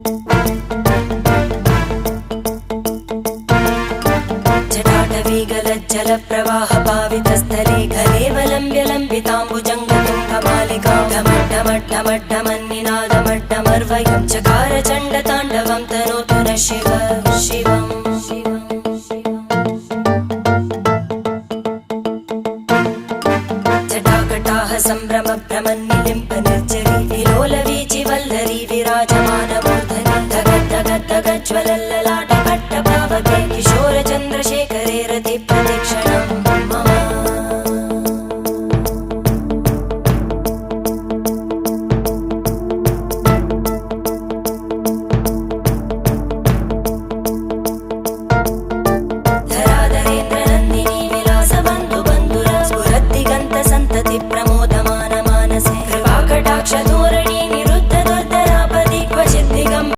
जटाटवीगलज्जलप्रवाहपावितस्थले खलेवलम्ब्य लम्बिताम्बुजङ्गतुङ्गमालिकां ढमड्ढमड्ढमड्ढमन्निनादमड्ढमर्वयं चकार चण्डताण्डवं तनोतु न शिव शिवम् शिवम् जटाकटाः सम्भ्रमभ्रमन्निलिम्प ज्वलल्ललाटपट्टपावके किशोरचन्द्रशेखरे रतिप्रदीक्षणम्